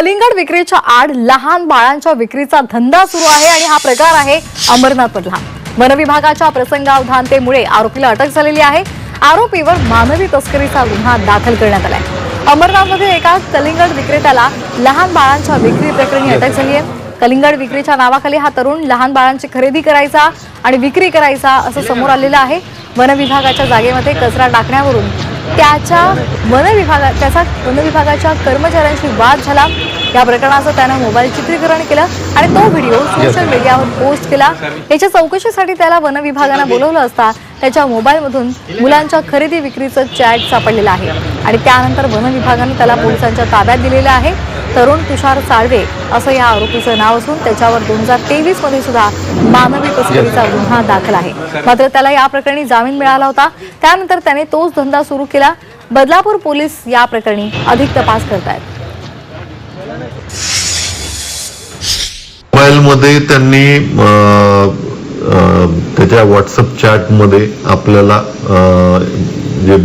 कलिंगड विक्रीच्या आड लहान बाळांच्या विक्रीचा धंदा सुरू आहे आणि हा प्रकार आहे अमरनाथ मधला वन विभागाच्या प्रसंगावधानतेमुळे आरोपीला अटक झालेली आहे. आरोपीवर मानवी तस्करीचा गुन्हा दाखल करण्यात आलाय. अमरनाथमधील एका कलिंगड विक्रेत्याला लहान बाळांच्या विक्री प्रकरणी अटक झाली आहे. कलिंगड विक्रीच्या नावाखाली हा तरुण लहान बाळांची खरेदी करायचा आणि विक्री करायचा असं समोर आलेलं आहे. वन विभागाच्या जागेमध्ये कचरा टाकण्यावरून त्याच्या वन विभागा त्याचा वन विभागाच्या कर्मचाऱ्यांशी वाद झाला. या प्रकरणाचं त्यानं मोबाईल चित्रीकरण केलं आणि तो व्हिडिओ सोशल मीडियावर पोस्ट केला. याच्या चौकशीसाठी त्याला वन विभागानं बोलवलं असता त्याच्या मोबाईलमधून मुलांच्या खरेदी विक्रीचं चॅट सापडलेलं आहे. आणि त्यानंतर वन विभागानं त्याला पोलिसांच्या ताब्यात दिलेलं आहे. तरुण तुषार साळवे असं या आरोपीचं नाव असून त्याच्यावर दोन हजार तेवीसमध्ये सुद्धा मानवी तस्करीचा गुन्हा दाखल आहे. मात्र त्याला या प्रकरणी जामीन मिळाला होता. त्यानंतर त्याने तोच धंदा सुरू केला. बदलापूर पोलीस या प्रकरणी अधिक तपास करतायत. मोबाईलमध्ये त्यांनी त्याच्या व्हॉट्सअप चॅटमध्ये आपल्याला जे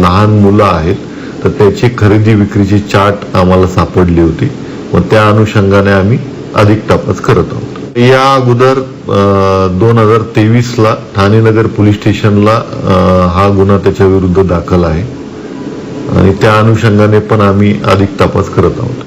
लहान मुलं आहेत तर त्याची खरेदी विक्रीची चार्ट आम्हाला सापडली होती. व त्या अनुषंगाने आम्ही अधिक तपास करत आहोत. या अगोदर दोन हजार तेवीसला ठाणे नगर पोलीस स्टेशनला हा गुन्हा त्याच्या विरुद्ध दाखल आहे. आणि त्या अनुषंगाने पण आम्ही अधिक तपास करत आहोत.